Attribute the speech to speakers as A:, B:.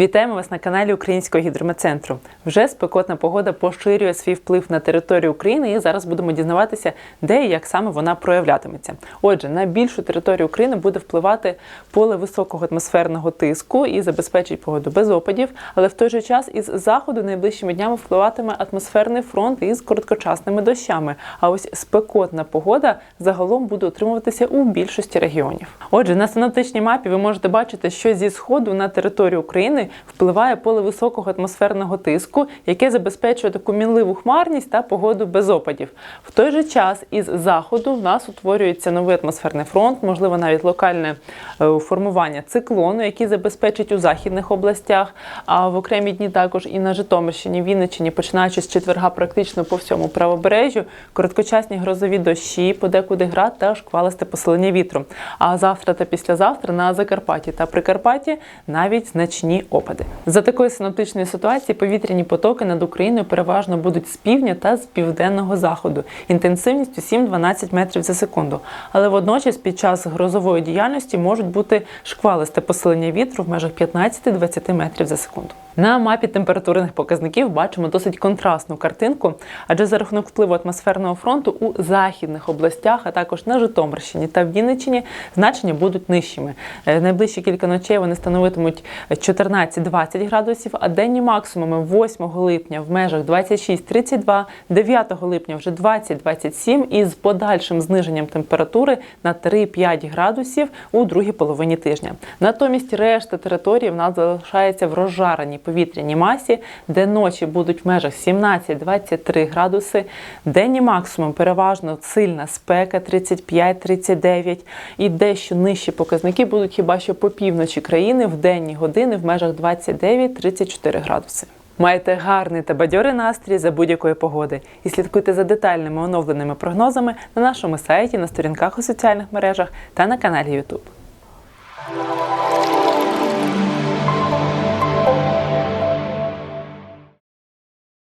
A: Вітаємо вас на каналі Українського гідрометцентру. Вже спекотна погода поширює свій вплив на територію України, і зараз будемо дізнаватися, де і як саме вона проявлятиметься. Отже, на більшу територію України буде впливати поле високого атмосферного тиску і забезпечить погоду без опадів. Але в той же час із заходу найближчими днями впливатиме атмосферний фронт із короткочасними дощами. А ось спекотна погода загалом буде утримуватися у більшості регіонів. Отже, на синоптичній мапі ви можете бачити, що зі сходу на територію України впливає поле високого атмосферного тиску, яке забезпечує таку мінливу хмарність та погоду без опадів. В той же час із заходу в нас утворюється новий атмосферний фронт, можливо, навіть локальне е, формування циклону, який забезпечить у західних областях. А в окремі дні також і на Житомирщині, Вінниччині, починаючи з четверга, практично по всьому правобережжю, короткочасні грозові дощі, подекуди град та шквалисте посилення вітру. А завтра та післязавтра на Закарпатті та Прикарпатті навіть значні опади. За такої синоптичної ситуації повітряні потоки над Україною переважно будуть з півдня та з південного заходу, інтенсивністю 7-12 метрів за секунду. Але водночас під час грозової діяльності можуть бути шквалисте посилення вітру в межах 15-20 метрів за секунду. На мапі температурних показників бачимо досить контрастну картинку, адже за рахунок впливу атмосферного фронту у західних областях, а також на Житомирщині та Вінниччині значення будуть нижчими. Е, Найближчі кілька ночей вони становитимуть 14-20 градусів, а денні максимуми 8 липня в межах 26-32, 9 липня вже 20-27 і з подальшим зниженням температури на 3-5 градусів у другій половині тижня. Натомість решта території в нас залишається в розжареній повітряній масі, де ночі будуть в межах 17-23 градуси, денні максимум переважно сильна спека 35-39 і дещо нижчі показники будуть хіба що по півночі країни в денні години в межах 29-34 градуси. Майте гарний та бадьорий настрій за будь-якої погоди і слідкуйте за детальними оновленими прогнозами на нашому сайті, на сторінках у соціальних мережах та на каналі YouTube.